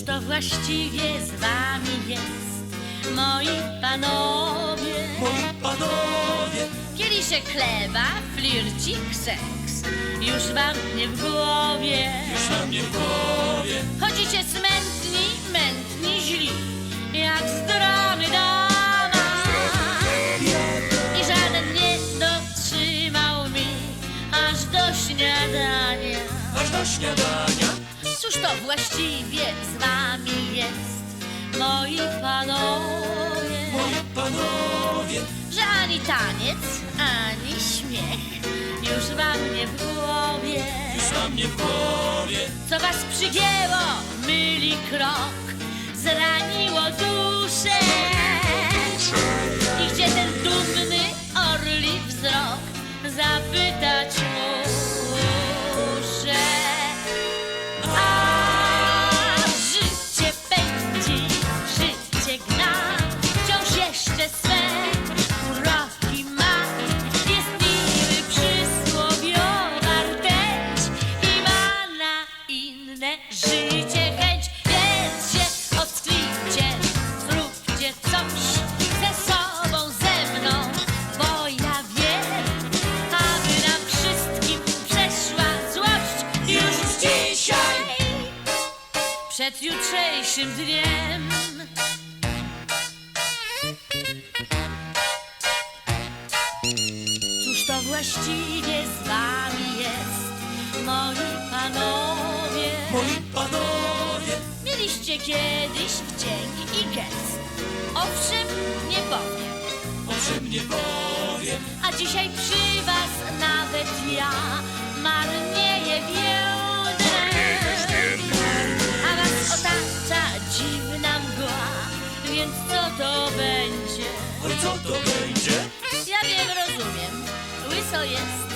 właściwie z wami jest, moi panowie? Moi panowie, Kieliszek chleba, flircik, seks, już wam nie w głowie. już na mnie w głowie Chodzicie smętni, mętni, źli, jak z dramy dama. I żaden nie dotrzymał mi aż do śniadania. Aż do śniadania Cóż to właściwie z wami jest, moi panowie? Moi panowie, Że ani taniec, ani śmiech już wam nie w głowie. już na mnie w głowie Co was przygięło, myli krok, zraniło duszę. Przed jutrzejszym dniem. Cóż to właściwie z wami jest, moi panowie? Moi panowie, Mieliście kiedyś wdzięk i gest. Owszem, nie powiem, owszem nie powiem a dzisiaj przy was nawet ja więc co to będzie? Oj co to będzie? Ja wiem, rozumiem, łyso jest,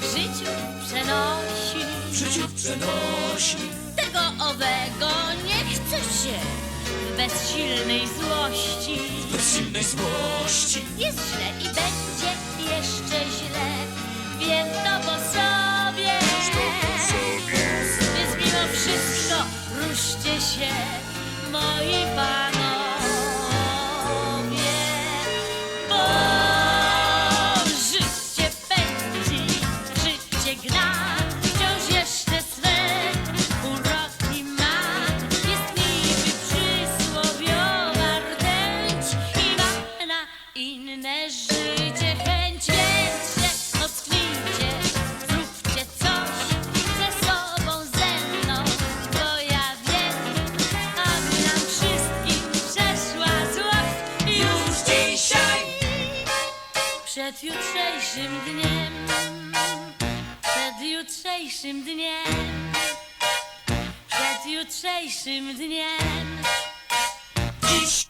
w życiu przenosi. W życiu przenosi Tego owego nie chce się w bezsilnej złości. Bez silnej złości Jest źle i będzie jeszcze źle, wiem to po sobie. Więc mimo wszystko ruszcie się, moi panowie. Przed jutrzejszym dniem, przed jutrzejszym dniem, przed jutrzejszym dniem. Dziś